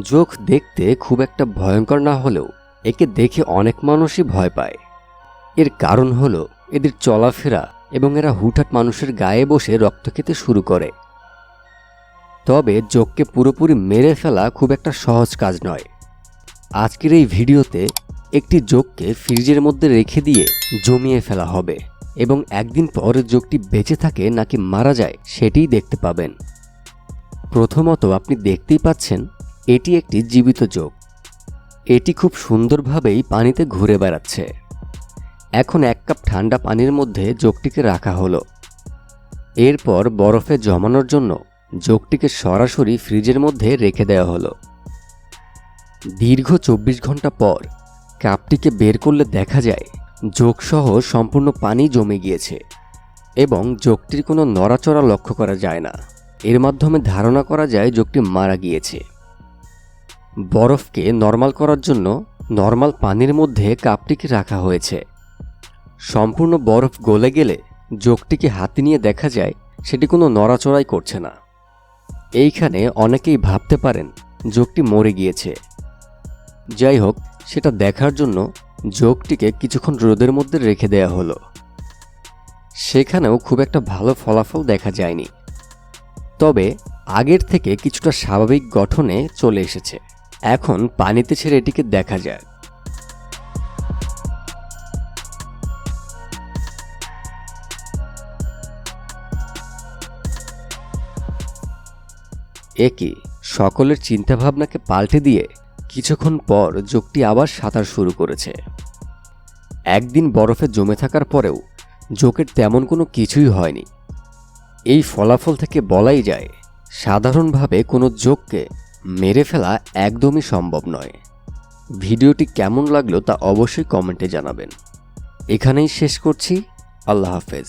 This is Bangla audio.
জোক দেখতে খুব একটা ভয়ঙ্কর না হলেও একে দেখে অনেক মানুষই ভয় পায়। এর কারণ হলো এদের চলাফেরা এবং এরা হুটহাট মানুষের গায়ে বসে রক্ত খেতে শুরু করে। তবে জোককে পুরোপুরি মেরে ফেলা খুব একটা সহজ কাজ নয়। আজকের এই ভিডিওতে একটি জোককে ফ্রিজের মধ্যে রেখে দিয়ে জমিয়ে ফেলা হবে এবং একদিন পর জোকটি বেঁচে থাকে নাকি মারা যায় সেটিই দেখতে পাবেন। প্রথমত আপনি দেখতেই পাচ্ছেন এটি একটি জীবিত যোগ। এটি খুব সুন্দরভাবেই পানিতে ঘুরে বেড়াচ্ছে। এখন এক কাপ ঠান্ডা পানির মধ্যে যোগটিকে রাখা হলো। এরপর বরফে জমানোর জন্য জোকটিকে সরাসরি ফ্রিজের মধ্যে রেখে দেওয়া হলো। দীর্ঘ চব্বিশ ঘণ্টা পর কাপটিকে বের করলে দেখা যায় জোকসহ সম্পূর্ণ পানি জমে গিয়েছে এবং জোকটির কোনো নড়াচড়া লক্ষ্য করা যায় না। এর মাধ্যমে ধারণা করা যায় যোগটি মারা গিয়েছে। বরফকে নর্মাল করার জন্য নর্মাল পানির মধ্যে কাপটিকে রাখা হয়েছে। সম্পূর্ণ বরফ গলে গেলে জোকটিকে হাতে নিয়ে দেখা যায় সেটি কোনো নড়াচড়াই করছে না। এইখানে অনেকেই ভাবতে পারেন জোকটি মরে গিয়েছে। যাই হোক, সেটা দেখার জন্য জোকটিকে কিছুক্ষণ রোদের মধ্যে রেখে দেয়া হলো। সেখানেও খুব একটা ভালো ফলাফল দেখা যায়নি। তবে আগের থেকে কিছুটা স্বাভাবিক গঠনে চলে এসেছে। এখন পানিতে ছেড়ে এটিকে দেখা যায়। একই সকলের চিন্তাভাবনাকে পাল্টে দিয়ে কিছুক্ষণ পর যোগটি আবার সাঁতার শুরু করেছে। একদিন বরফে জমে থাকার পরেও জোকের তেমন কোনো কিছুই হয়নি। এই ফলাফল থেকে বলাই যায়, সাধারণভাবে কোনো যোগকে মেরে ফেলা একদমই সম্ভব নয়। ভিডিওটি কেমন লাগল তা অবশ্যই কমেন্টে জানাবেন। এখানেই শেষ করছি। আল্লাহ হাফেজ।